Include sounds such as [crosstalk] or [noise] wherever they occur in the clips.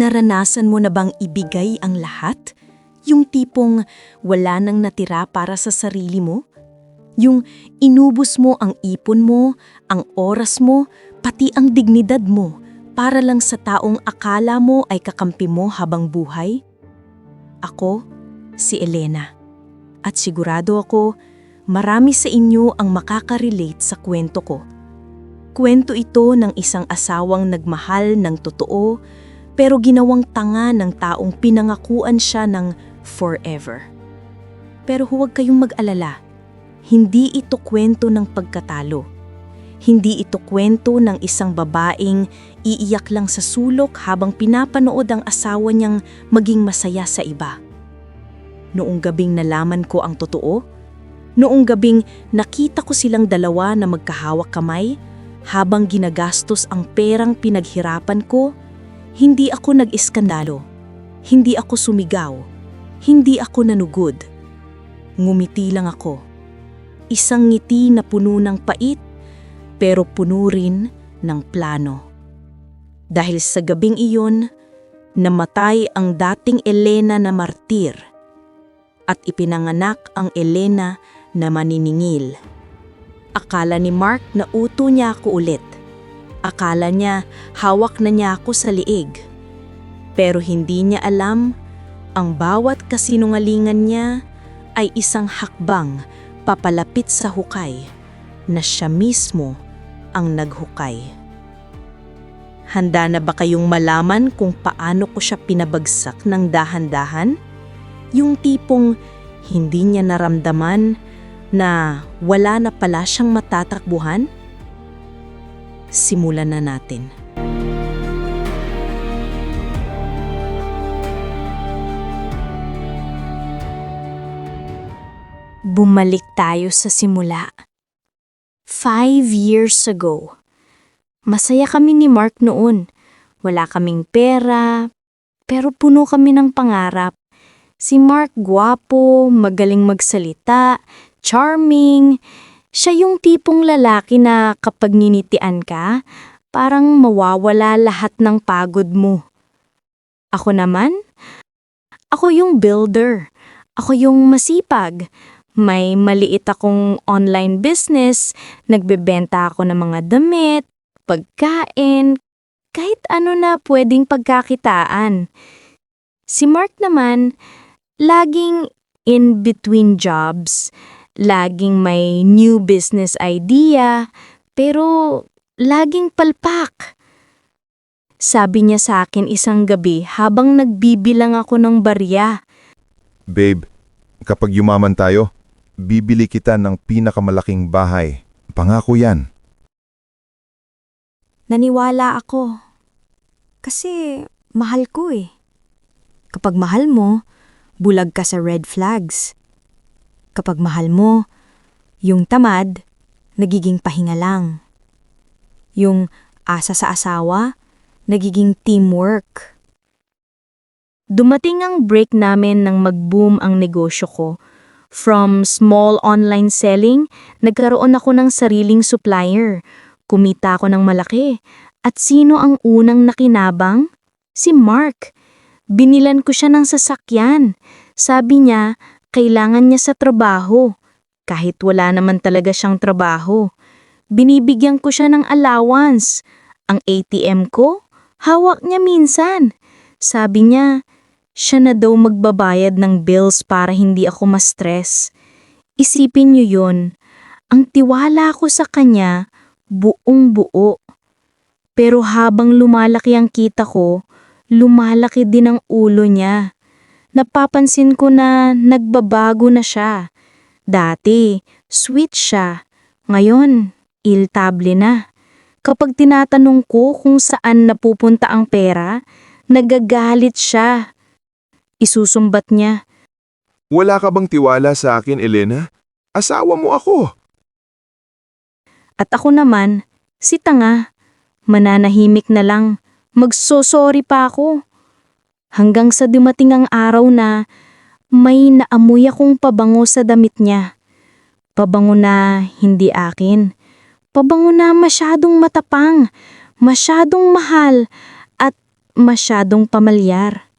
Naranasan mo na bang ibigay ang lahat? Yung tipong wala nang natira para sa sarili mo? Yung inubos mo ang ipon mo, ang oras mo, pati ang dignidad mo para lang sa taong akala mo ay kakampi mo habang buhay? Ako, si Elena. At sigurado ako, marami sa inyo ang makaka-relate sa kwento ko. Kwento ito ng isang asawang nagmahal ng totoo pero ginawang tanga ng taong pinangakuan siya ng forever. Pero huwag kayong mag-alala, hindi ito kwento ng pagkatalo. Hindi ito kwento ng isang babaeng iiyak lang sa sulok habang pinapanood ang asawa niyang maging masaya sa iba. Noong gabing nalaman ko ang totoo, noong gabing nakita ko silang dalawa na magkahawak kamay habang ginagastos ang perang pinaghirapan ko, hindi ako nag-iskandalo, hindi ako sumigaw, hindi ako nanugod. Ngumiti lang ako. Isang ngiti na puno ng pait, pero puno rin ng plano. Dahil sa gabing iyon, namatay ang dating Elena na martir at ipinanganak ang Elena na maniningil. Akala ni Mark na uto niya ako ulit. Akala niya hawak na niya ako sa liig. Pero hindi niya alam, ang bawat kasinungalingan niya ay isang hakbang papalapit sa hukay na siya mismo ang naghukay. Handa na ba kayong malaman kung paano ko siya pinabagsak ng dahan-dahan? Yung tipong hindi niya naramdaman na wala na pala siyang matatakbuhan? Simulan na natin. Bumalik tayo sa simula. Five years ago. Masaya kami ni Mark noon. Wala kaming pera, pero puno kami ng pangarap. Si Mark gwapo, magaling magsalita, charming. Siya yung tipong lalaki na kapag ninitian ka, parang mawawala lahat ng pagod mo. Ako naman? Ako yung builder. Ako yung masipag. May maliit akong online business, nagbebenta ako ng mga damit, pagkain, kahit ano na pwedeng pagkakitaan. Si Mark naman, laging in between jobs, laging may new business idea, pero laging palpak. Sabi niya sa akin isang gabi habang nagbibilang ako ng barya. Babe, kapag yumaman tayo, bibili kita ng pinakamalaking bahay. Pangako yan. Naniwala ako. Kasi mahal ko eh. Kapag mahal mo, bulag ka sa red flags. Kapag mahal mo, yung tamad, nagiging pahinga lang. Yung asa sa asawa, nagiging teamwork. Dumating ang break namin nang mag-boom ang negosyo ko. From small online selling, nagkaroon ako ng sariling supplier. Kumita ako ng malaki. At sino ang unang nakinabang? Si Mark. Binilan ko siya ng sasakyan. Sabi niya, kailangan niya sa trabaho. Kahit wala naman talaga siyang trabaho. Binibigyan ko siya ng allowance. Ang ATM ko, hawak niya minsan. Sabi niya, siya na daw magbabayad ng bills para hindi ako ma-stress. Isipin niyo yon. Ang tiwala ko sa kanya, buong buo. Pero habang lumalaki ang kita ko, lumalaki din ang ulo niya. Napapansin ko na nagbabago na siya. Dati, sweet siya. Ngayon, iltable na. Kapag tinatanong ko kung saan napupunta ang pera, nagagalit siya. Isusumbat niya. Wala ka bang tiwala sa akin, Elena? Asawa mo ako. At ako naman, si tanga, mananahimik na lang, magsosorry pa ako. Hanggang sa dumating ang araw na may naamoy akong pabango sa damit niya. Pabango na hindi akin. Pabango na masyadong matapang, masyadong mahal, at masyadong pamalyar.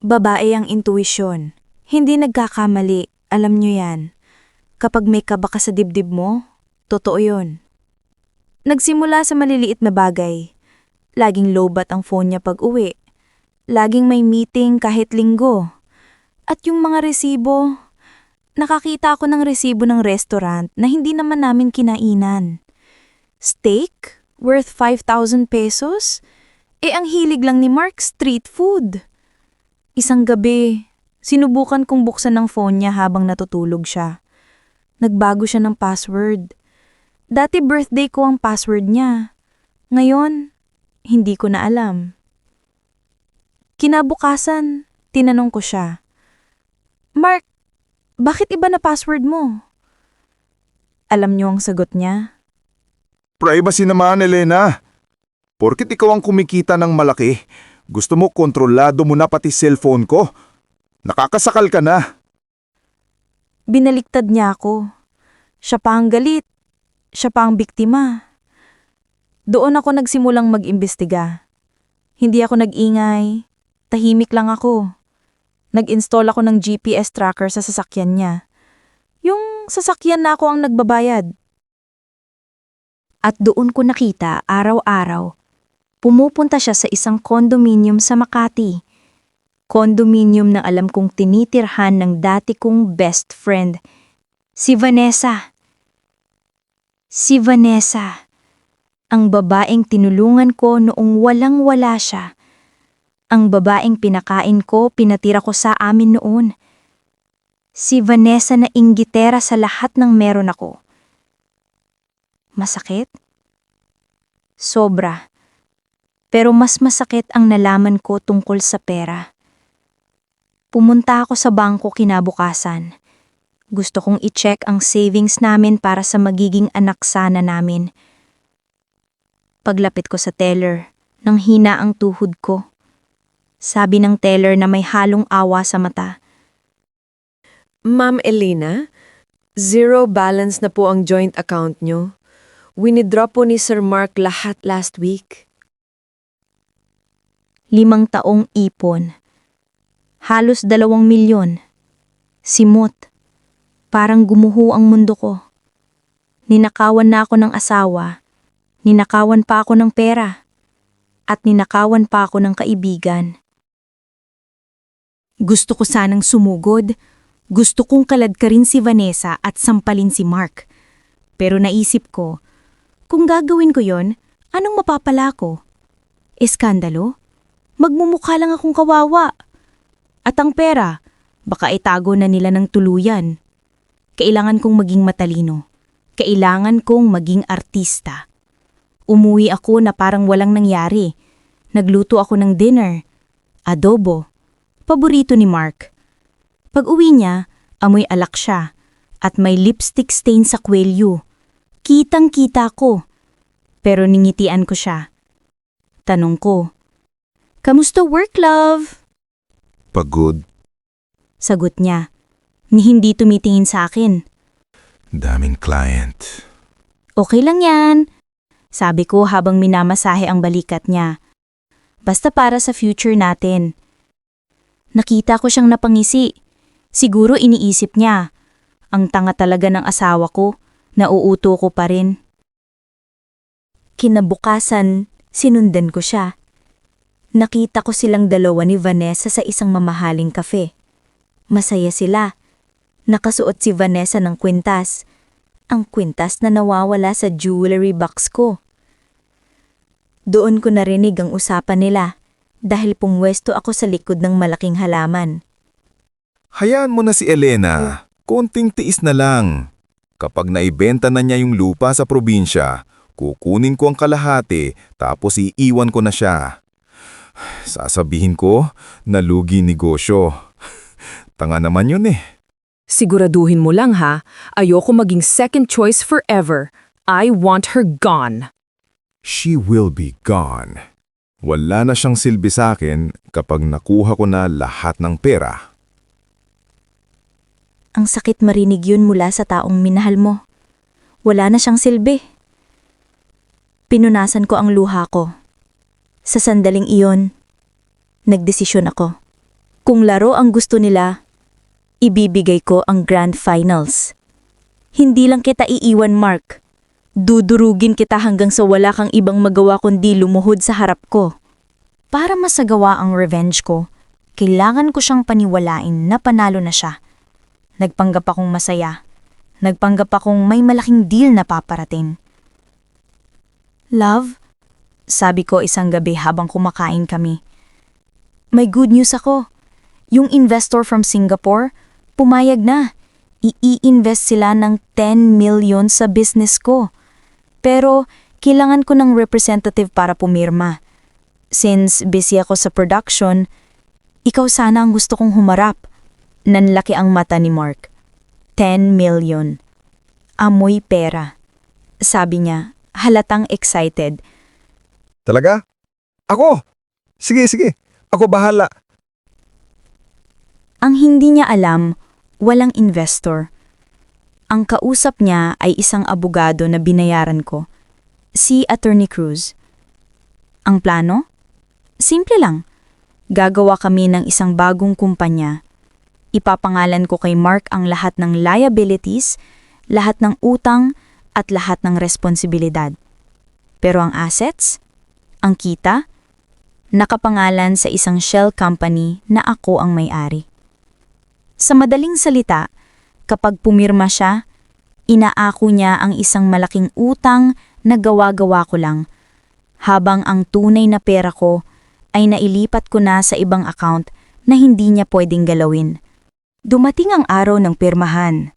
Babae ang intuisyon. Hindi nagkakamali, alam nyo yan. Kapag may kaba ka sa dibdib mo, totoo yun. Nagsimula sa maliliit na bagay. Laging lowbat ang phone niya pag uwi. Laging may meeting kahit linggo. At yung mga resibo, nakakita ako ng resibo ng restaurant na hindi naman namin kinainan. Steak? Worth 5,000 pesos? Eh ang hilig lang ni Mark street food. Isang gabi, sinubukan kong buksan ng phone niya habang natutulog siya. Nagbago siya ng password. Dati birthday ko ang password niya. Ngayon, hindi ko na alam. Kinabukasan, tinanong ko siya. Mark, bakit iba na password mo? Alam niyo ang sagot niya? Privacy naman, Elena. Porkit ikaw ang kumikita ng malaki, gusto mo kontrolado mo na pati cellphone ko. Nakakasakal ka na. Binaliktad niya ako. Siya pa ang galit. Siya pa ang biktima. Doon ako nagsimulang mag-imbestiga. Hindi ako nag-ingay. Tahimik lang ako. Nag-install ako ng GPS tracker sa sasakyan niya. Yung sasakyan na ako ang nagbabayad. At doon ko nakita araw-araw, pumupunta siya sa isang condominium sa Makati. Condominium na alam kong tinitirhan ng dati kong best friend, si Vanessa. Si Vanessa, ang babaeng tinulungan ko noong walang-wala siya. Ang babaeng pinakain ko, pinatira ko sa amin noon. Si Vanessa na inggitera sa lahat ng meron ako. Masakit? Sobra. Pero mas masakit ang nalaman ko tungkol sa pera. Pumunta ako sa bangko kinabukasan. Gusto kong i-check ang savings namin para sa magiging anak sana namin. Paglapit ko sa teller, nang hina ang tuhod ko. Sabi ng teller na may halong awa sa mata. Ma'am Elena, zero balance na po ang joint account nyo. Winidraw po ni Sir Mark lahat last week. limang taong ipon. Halos dalawang milyon. Simot. Parang gumuho ang mundo ko. Ninakawan na ako ng asawa. Ninakawan pa ako ng pera. At ninakawan pa ako ng kaibigan. Gusto ko sanang sumugod. Gusto kong kaladkarin si Vanessa at sampalin si Mark. Pero naisip ko, kung gagawin ko yon, anong mapapala ko? Eskandalo? magmumukha lang akong kawawa. At ang pera, baka itago na nila ng tuluyan. Kailangan kong maging matalino. Kailangan kong maging artista. Umuwi ako na parang walang nangyari. Nagluto ako ng dinner. Adobo. Paborito ni Mark. Pag uwi niya, amoy alak siya. At may lipstick stain sa kwelyo. Kitang-kita ko. Pero ningitian ko siya. Tanong ko, Kamusta work, love? Pagod. Sagot niya. Ni hindi tumitingin sa akin. Daming client. Okay lang yan. Sabi ko habang minamasahe ang balikat niya. Basta para sa future natin. Nakita ko siyang napangisi. Siguro iniisip niya. Ang tanga talaga ng asawa ko. Nauuto ko pa rin. Kinabukasan, sinundan ko siya. Nakita ko silang dalawa ni Vanessa sa isang mamahaling kafe. Masaya sila. Nakasuot si Vanessa ng kwintas. Ang kwintas na nawawala sa jewelry box ko. Doon ko narinig ang usapan nila dahil pumwesto ako sa likod ng malaking halaman. Hayaan mo na si Elena. Konting tiis na lang. Kapag naibenta na niya yung lupa sa probinsya, kukunin ko ang kalahati tapos iiwan ko na siya. [sighs] Sasabihin ko, nalugi negosyo. [laughs] Tanga naman yun eh. Siguraduhin mo lang ha, ayoko maging second choice forever. I want her gone. She will be gone. Wala na siyang silbi sa akin kapag nakuha ko na lahat ng pera. Ang sakit marinig yun mula sa taong minahal mo. Wala na siyang silbi. Pinunasan ko ang luha ko. Sa sandaling iyon, nagdesisyon ako. Kung laro ang gusto nila, ibibigay ko ang grand finals. Hindi lang kita iiwan, Mark. Dudurugin kita hanggang sa wala kang ibang magawa kundi lumuhod sa harap ko. Para masagawa ang revenge ko, kailangan ko siyang paniwalain na panalo na siya. Nagpanggap akong masaya. Nagpanggap akong may malaking deal na paparating. Love, sabi ko isang gabi habang kumakain kami. May good news ako. Yung investor from Singapore, pumayag na. I-invest sila ng 10 million sa business ko. Pero kailangan ko ng representative para pumirma. Since busy ako sa production, ikaw sana ang gusto kong humarap. Nanlaki ang mata ni Mark. 10 million. Amoy pera. Sabi niya, halatang excited. Talaga? Ako? Sige, sige. Ako bahala. Ang hindi niya alam, walang investor. Ang kausap niya ay isang abogado na binayaran ko, si Attorney Cruz. Ang plano? Simple lang. Gagawa kami ng isang bagong kumpanya. Ipapangalan ko kay Mark ang lahat ng liabilities, lahat ng utang, at lahat ng responsibilidad. Pero ang assets, ang kita, nakapangalan sa isang shell company na ako ang may-ari. Sa madaling salita, kapag pumirma siya, inaako niya ang isang malaking utang na gawa-gawa ko lang, habang ang tunay na pera ko ay nailipat ko na sa ibang account na hindi niya pwedeng galawin. Dumating ang araw ng pirmahan.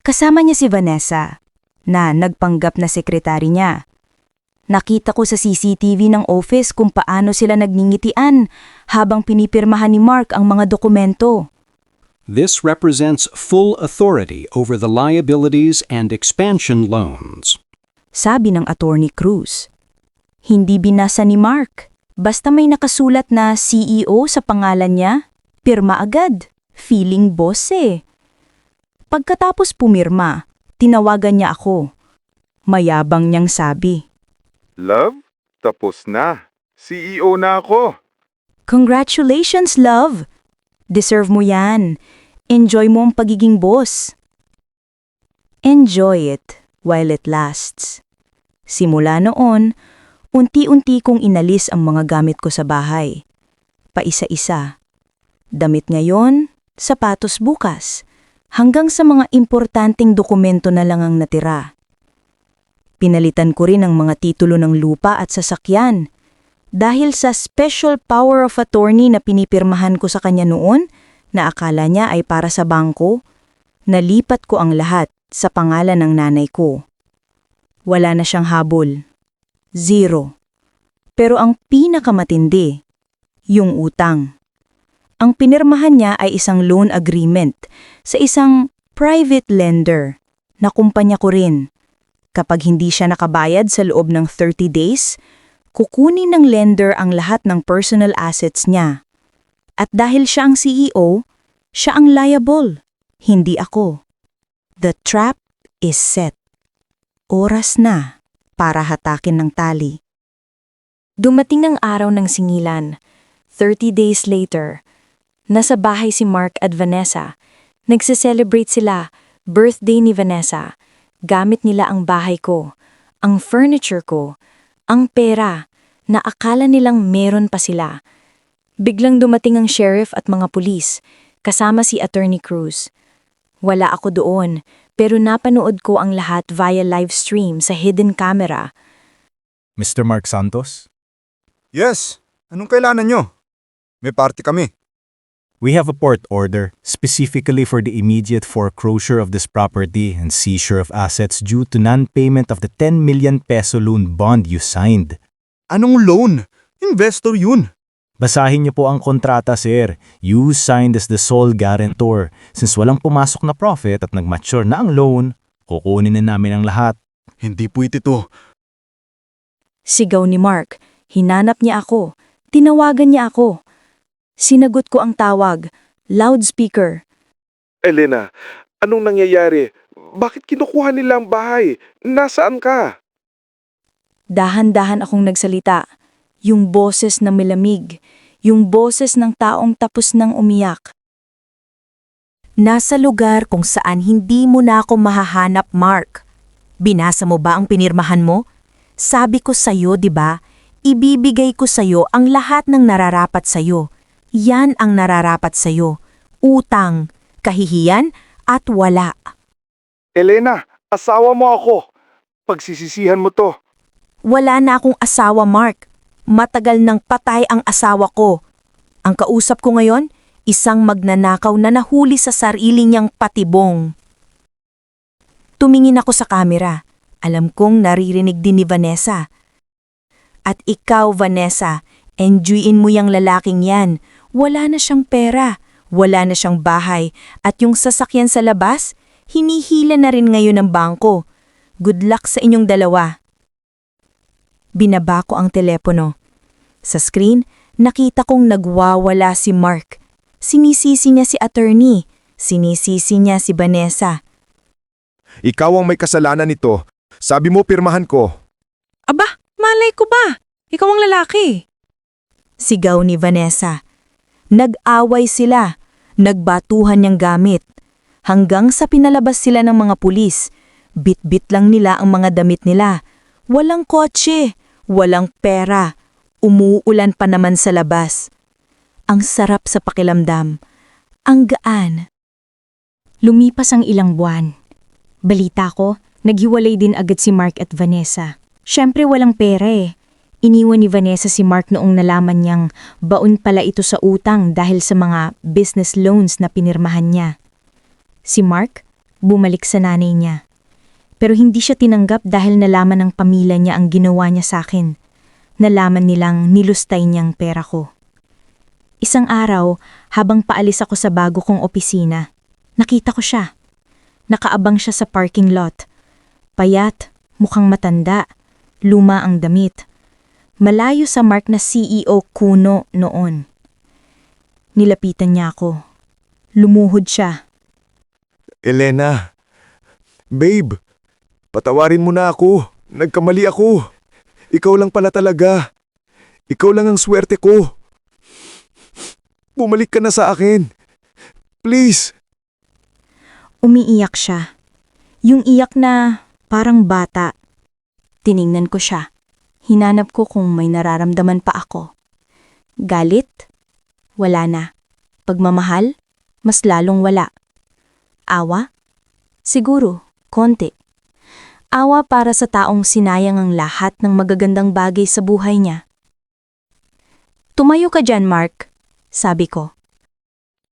Kasama niya si Vanessa, na nagpanggap na sekretary niya. Nakita ko sa CCTV ng office kung paano sila nagngingitian habang pinipirmahan ni Mark ang mga dokumento. This represents full authority over the liabilities and expansion loans. Sabi ng attorney Cruz. Hindi binasa ni Mark. Basta may nakasulat na CEO sa pangalan niya, pirma agad. Feeling boss eh. Pagkatapos pumirma, tinawagan niya ako. Mayabang niyang sabi, Love, tapos na. CEO na ako. Congratulations, love! Deserve mo yan. Enjoy mo ang pagiging boss. Enjoy it while it lasts. Simula noon, unti-unti kong inalis ang mga gamit ko sa bahay. Paisa-isa. Damit ngayon, sapatos bukas, hanggang sa mga importanteng dokumento na lang ang natira. Pinalitan ko rin ang mga titulo ng lupa at sasakyan. Dahil sa special power of attorney na pinipirmahan ko sa kanya noon, na akala niya ay para sa bangko, nalipat ko ang lahat sa pangalan ng nanay ko. Wala na siyang habol. Zero. Pero ang pinakamatindi, yung utang. Ang pinirmahan niya ay isang loan agreement sa isang private lender na kumpanya ko rin. Kapag hindi siya nakabayad sa loob ng 30 days, kukunin ng lender ang lahat ng personal assets niya. At dahil siya ang CEO, siya ang liable, hindi ako. The trap is set. Oras na para hatakin ng tali. Dumating ang araw ng singilan. 30 days later, nasa bahay si Mark at Vanessa. Nagse-celebrate sila, birthday ni Vanessa. Gamit nila ang bahay ko, ang furniture ko, ang pera, na akala nilang meron pa sila. Biglang dumating ang sheriff at mga pulis, kasama si Attorney Cruz. Wala ako doon, pero napanood ko ang lahat via live stream sa hidden camera. Mr. Mark Santos? Yes, anong kailangan nyo? May party kami. We have a court order specifically for the immediate foreclosure of this property and seizure of assets due to non-payment of the 10 million peso loan bond you signed. Anong loan? Investor yun. Basahin niyo po ang kontrata, sir. You signed as the sole guarantor. Since walang pumasok na profit at nag-mature na ang loan, kukunin na namin ang lahat. Hindi pwede to. Sigaw ni Mark. Hinanap niya ako. Tinawagan niya ako. Sinagot ko ang tawag. Loudspeaker. Elena, anong nangyayari? Bakit kinukuha nila ang bahay? Nasaan ka? Dahan-dahan akong nagsalita. Yung boses na milamig, yung boses ng taong tapos nang umiyak. Nasa lugar kung saan hindi mo na ako mahahanap, Mark. Binasa mo ba ang pinirmahan mo? Sabi ko sa'yo, di ba? Ibibigay ko sa'yo ang lahat ng nararapat sa'yo. Yan ang nararapat sa'yo. Utang, kahihiyan, at wala. Elena, asawa mo ako. Pagsisisihan mo to. Wala na akong asawa, Mark. Matagal nang patay ang asawa ko. Ang kausap ko ngayon, isang magnanakaw na nahuli sa sarili niyang patibong. Tumingin ako sa kamera. Alam kong naririnig din ni Vanessa. At ikaw, Vanessa, enjoyin mo yung lalaking yan. Wala na siyang pera, wala na siyang bahay, at yung sasakyan sa labas, hinihila na rin ngayon ng bangko. Good luck sa inyong dalawa. Binaba ko ang telepono. Sa screen, nakita kong nagwawala si Mark. Sinisisi niya si attorney. Sinisisi niya si Vanessa. Ikaw ang may kasalanan nito. Sabi mo pirmahan ko. Aba, malay ko ba? Ikaw ang lalaki. Sigaw ni Vanessa. Nag-away sila. Nagbatuhan niyang gamit. Hanggang sa pinalabas sila ng mga pulis. Bit-bit lang nila ang mga damit nila. Walang kotse. Walang pera. Umuulan pa naman sa labas. Ang sarap sa pakilamdam. Ang gaan. Lumipas ang ilang buwan. Balita ko, naghiwalay din agad si Mark at Vanessa. Siyempre walang pera eh. Iniwan ni Vanessa si Mark noong nalaman niyang baon pala ito sa utang dahil sa mga business loans na pinirmahan niya. Si Mark, bumalik sa nanay niya. Pero hindi siya tinanggap dahil nalaman ng pamilya niya ang ginawa niya sa akin. Nalaman nilang nilustay niyang pera ko. Isang araw, habang paalis ako sa bago kong opisina, nakita ko siya. Nakaabang siya sa parking lot. Payat, mukhang matanda, luma ang damit. Malayo sa mark na CEO Kuno noon. Nilapitan niya ako. Lumuhod siya. Elena, babe, patawarin mo na ako. Nagkamali ako. Ikaw lang pala talaga. Ikaw lang ang swerte ko. Bumalik ka na sa akin. Please. Umiiyak siya. Yung iyak na parang bata. Tiningnan ko siya. Hinanap ko kung may nararamdaman pa ako. Galit? Wala na. Pagmamahal? Mas lalong wala. Awa? Siguro, konti. Awa para sa taong sinayang ang lahat ng magagandang bagay sa buhay niya. Tumayo ka dyan, Mark. Sabi ko.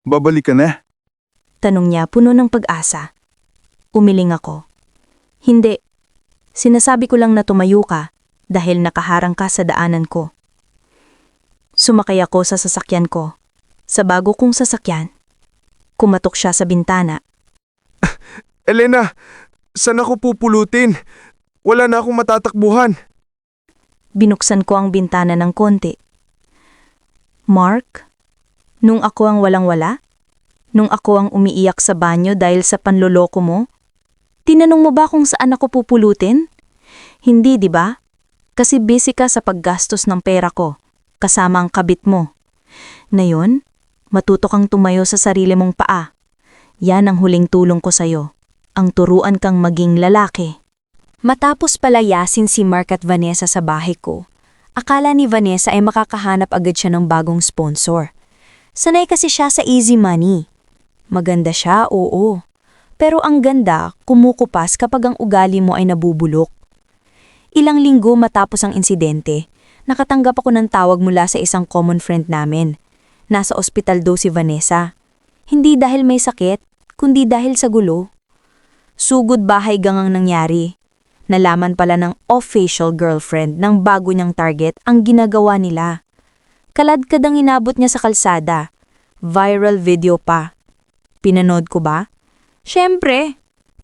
Babalik ka na? Tanong niya puno ng pag-asa. Umiling ako. Hindi. Sinasabi ko lang na tumayo ka dahil nakaharang ka sa daanan ko. Sumakay ako sa sasakyan ko. Sa bago kong sasakyan. Kumatok siya sa bintana. [laughs] Elena, saan ako pupulutin? Wala na akong matatakbuhan. Binuksan ko ang bintana ng konti. Mark, nung ako ang walang-wala? Nung ako ang umiiyak sa banyo dahil sa panloloko mo? Tinanong mo ba kung saan ako pupulutin? Hindi, di ba? Kasi busy ka sa paggastos ng pera ko, kasama ang kabit mo. Ngayon, matuto kang tumayo sa sarili mong paa. Yan ang huling tulong ko sa'yo. Ang turuan kang maging lalaki. Matapos palayasin si Mark at Vanessa sa bahay ko, akala ni Vanessa ay makakahanap agad siya ng bagong sponsor. Sanay kasi siya sa easy money. Maganda siya, oo. Pero ang ganda, kumukupas kapag ang ugali mo ay nabubulok. Ilang linggo matapos ang insidente, nakatanggap ako ng tawag mula sa isang common friend namin. Nasa ospital daw si Vanessa. Hindi dahil may sakit, kundi dahil sa gulo. Sugod bahay gangang nangyari. Nalaman pala ng official girlfriend ng bago niyang target ang ginagawa nila. Kalad-kad ang inabot niya sa kalsada. Viral video pa. Pinanood ko ba? Siyempre,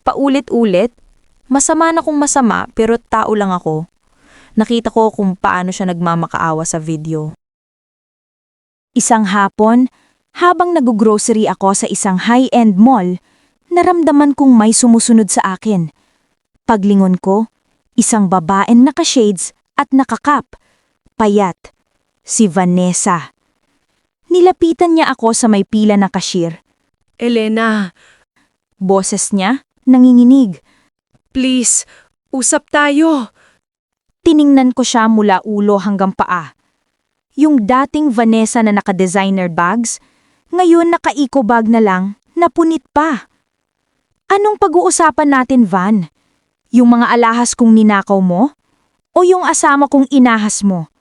paulit-ulit. Masama na kung masama pero tao lang ako. Nakita ko kung paano siya nagmamakaawa sa video. Isang hapon, habang nag-grocery ako sa isang high-end mall, naramdaman kong may sumusunod sa akin. Paglingon ko, isang babaeng naka-shades at nakakap. payat. Si Vanessa. Nilapitan niya ako sa may pila na cashier. Elena, Boses niya, nanginginig. please, usap tayo. Tiningnan ko siya mula ulo hanggang paa. Yung dating Vanessa na naka-designer bags, ngayon naka-eco bag na lang, napunit pa. Anong pag-uusapan natin, Van? Yung mga alahas kong ninakaw mo? O yung asama kong inahas mo?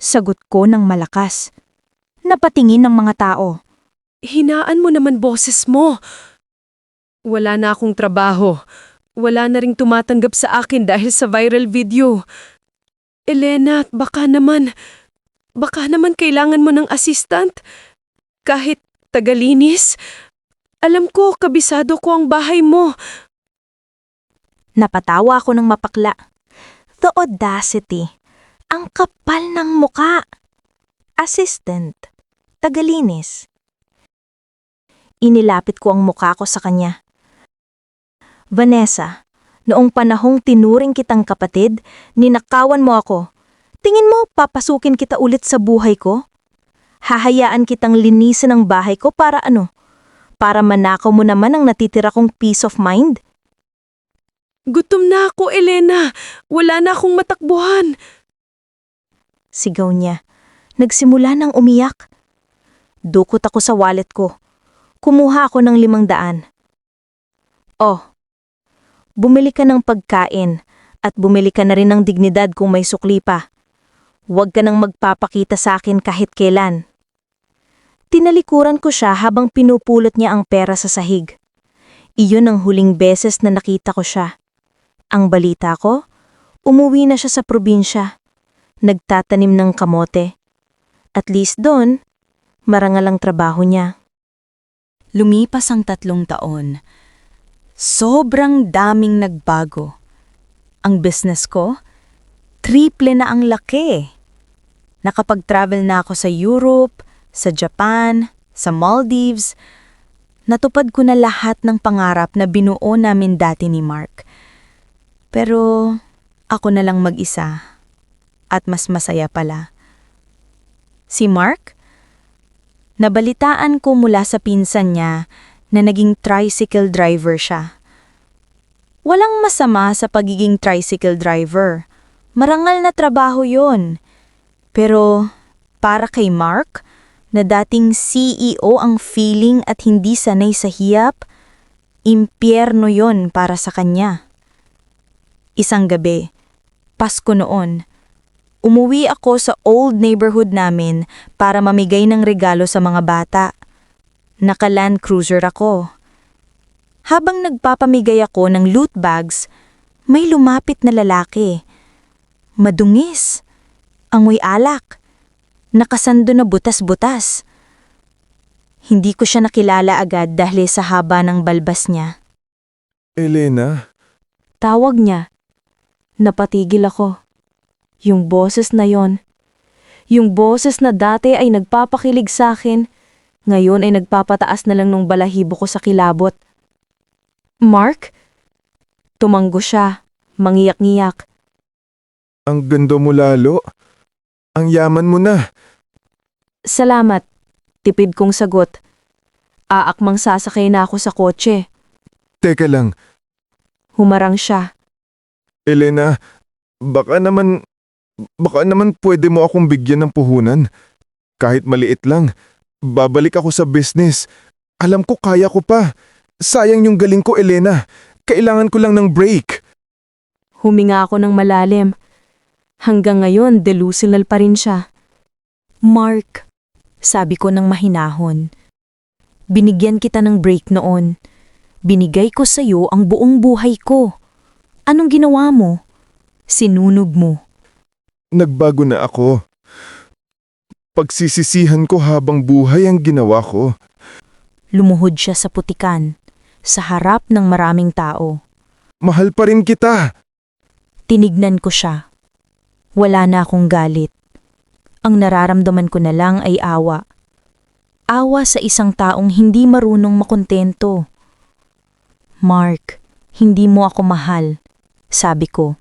Sagot ko ng malakas. Napatingin ng mga tao. Hinaan mo naman boses mo. Wala na akong trabaho. Wala na ring tumatanggap sa akin dahil sa viral video. Elena, baka naman, baka naman kailangan mo ng assistant. Kahit tagalinis. Alam ko, kabisado ko ang bahay mo. Napatawa ako ng mapakla. The audacity. Ang kapal ng muka. Assistant. Tagalinis. Inilapit ko ang muka ko sa kanya. Vanessa, noong panahong tinuring kitang kapatid, ninakawan mo ako. Tingin mo papasukin kita ulit sa buhay ko? Hahayaan kitang linisin ang bahay ko para ano? Para manakaw mo naman ang natitira kong peace of mind? Gutom na ako, Elena. Wala na akong matakbuhan. Sigaw niya. Nagsimula ng umiyak. Dukot ako sa wallet ko. Kumuha ako ng limang daan. Oh, bumili ka ng pagkain at bumili ka na rin ng dignidad kung may sukli pa. Huwag ka nang magpapakita sa akin kahit kailan. Tinalikuran ko siya habang pinupulot niya ang pera sa sahig. Iyon ang huling beses na nakita ko siya. Ang balita ko, umuwi na siya sa probinsya. Nagtatanim ng kamote. At least doon, marangal ang trabaho niya. Lumipas ang tatlong taon. Sobrang daming nagbago. Ang business ko, triple na ang laki. Nakapag-travel na ako sa Europe, sa Japan, sa Maldives. Natupad ko na lahat ng pangarap na binuo namin dati ni Mark. Pero ako na lang mag-isa. At mas masaya pala. Si Mark? Nabalitaan ko mula sa pinsan niya na naging tricycle driver siya. Walang masama sa pagiging tricycle driver. Marangal na trabaho yon. Pero para kay Mark, na dating CEO ang feeling at hindi sanay sa hiyap, impyerno yon para sa kanya. Isang gabi, Pasko noon, umuwi ako sa old neighborhood namin para mamigay ng regalo sa mga bata. Naka-land cruiser ako. Habang nagpapamigay ako ng loot bags, may lumapit na lalaki. Madungis. Angoy alak. Nakasando na butas-butas. Hindi ko siya nakilala agad dahil sa haba ng balbas niya. Elena, Tawag niya. Napatigil ako. Yung boses na yon. Yung boses na dati ay nagpapakilig sa akin, ngayon ay nagpapataas na lang nung balahibo ko sa kilabot. Mark? Tumanggo siya, mangiyak-ngiyak. ang ganda mo lalo. Ang yaman mo na. Salamat. Tipid kong sagot. Aakmang sasakay na ako sa kotse. Teka lang, Humarang siya. Elena, baka naman, baka naman pwede mo akong bigyan ng puhunan. Kahit maliit lang, babalik ako sa business. Alam ko kaya ko pa. Sayang yung galing ko, Elena. Kailangan ko lang ng break. Huminga ako ng malalim. Hanggang ngayon, delusional pa rin siya. Mark, sabi ko ng mahinahon. Binigyan kita ng break noon. Binigay ko sa'yo ang buong buhay ko. Anong ginawa mo? Sinunog mo. Nagbago na ako. Pagsisisihan ko habang buhay ang ginawa ko. Lumuhod siya sa putikan, sa harap ng maraming tao. Mahal pa rin kita. Tinignan ko siya. Wala na akong galit. Ang nararamdaman ko na lang ay awa. Awa sa isang taong hindi marunong makontento. Mark, hindi mo ako mahal. Sabi ko,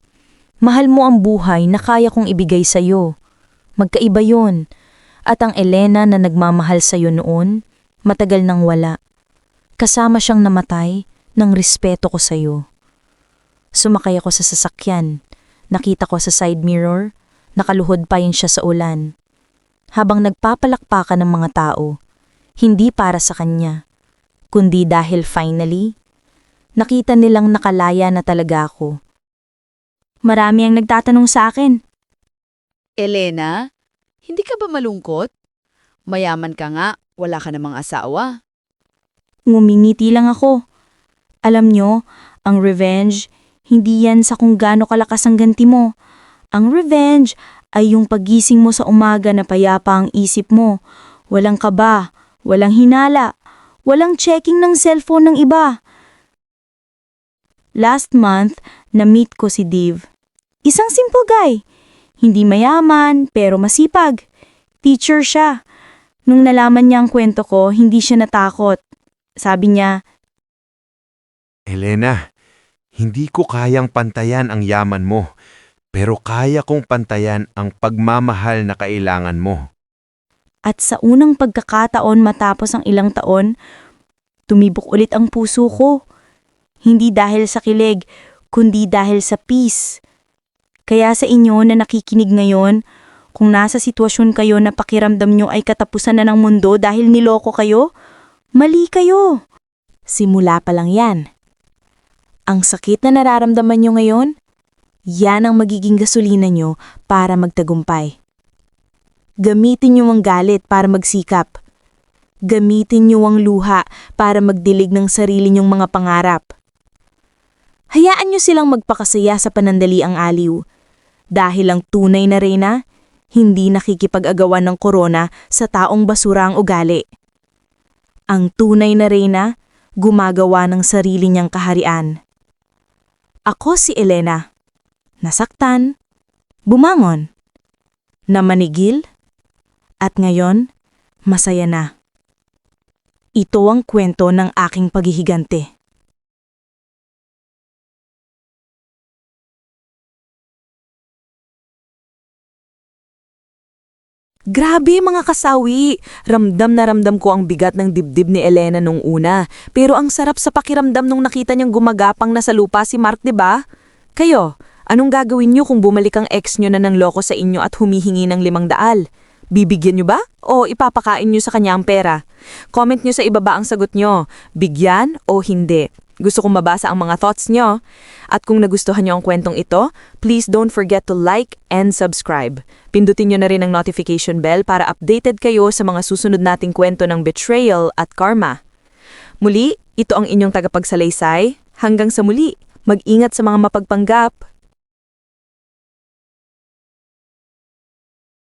mahal mo ang buhay na kaya kong ibigay sa'yo. Magkaiba yun. At ang Elena na nagmamahal sa'yo noon, matagal nang wala. Kasama siyang namatay ng respeto ko sa'yo. Sumakay ako sa sasakyan. Nakita ko sa side mirror, nakaluhod pa yun siya sa ulan. Habang nagpapalakpakan ng mga tao, hindi para sa kanya, kundi dahil finally, nakita nilang nakalaya na talaga ako. Marami ang nagtatanong sa akin, Elena, hindi ka ba malungkot? Mayaman ka nga, wala ka namang asawa. ngumingiti lang ako. Alam nyo, ang revenge, hindi yan sa kung gaano kalakas ang ganti mo. Ang revenge ay yung pagising mo sa umaga na payapa ang isip mo. Walang kaba, walang hinala, walang checking ng cellphone ng iba. Last month, na-meet ko si Dave. Isang simple guy. Hindi mayaman, pero masipag. Teacher siya. Nung nalaman niya ang kwento ko, hindi siya natakot. Sabi niya, Elena, hindi ko kayang pantayan ang yaman mo, pero kaya kong pantayan ang pagmamahal na kailangan mo. At sa unang pagkakataon matapos ang ilang taon, tumibok ulit ang puso ko. Hindi dahil sa kilig, kundi dahil sa peace. Kaya sa inyo na nakikinig ngayon, kung nasa sitwasyon kayo na pakiramdam nyo ay katapusan na ng mundo dahil niloko kayo, mali kayo. Simula pa lang yan. Ang sakit na nararamdaman nyo ngayon, yan ang magiging gasolina nyo para magtagumpay. Gamitin niyo ang galit para magsikap. Gamitin niyo ang luha para magdilig ng sarili niyong mga pangarap. Hayaan niyo silang magpakasaya sa panandaliang aliw. Dahil ang tunay na reyna, hindi nakikipag-agawan ng korona sa taong basura ang ugali. Ang tunay na reyna, gumagawa ng sarili niyang kaharian. Ako si Elena. Nasaktan, bumangon, namanigil, at ngayon, masaya na. Ito ang kwento ng aking paghihigante. Grabe mga kasawi! Ramdam na ramdam ko ang bigat ng dibdib ni Elena nung una. Pero ang sarap sa pakiramdam nung nakita niyang gumagapang na sa lupa si Mark, 'di ba? Kayo, anong gagawin niyo kung bumalik ang ex niyo na ng loko sa inyo at humihingi ng limang daal? Bibigyan niyo ba? O ipapakain niyo sa kanya ang pera? Comment niyo sa ibaba ang sagot niyo. Bigyan o hindi? Gusto kong mabasa ang mga thoughts niyo. At kung nagustuhan niyo ang kwentong ito, please don't forget to like and subscribe. Pindutin niyo na rin ang notification bell para updated kayo sa mga susunod nating kwento ng betrayal at karma. Muli, ito ang inyong tagapagsalaysay. Hanggang sa muli, mag-ingat sa mga mapagpanggap.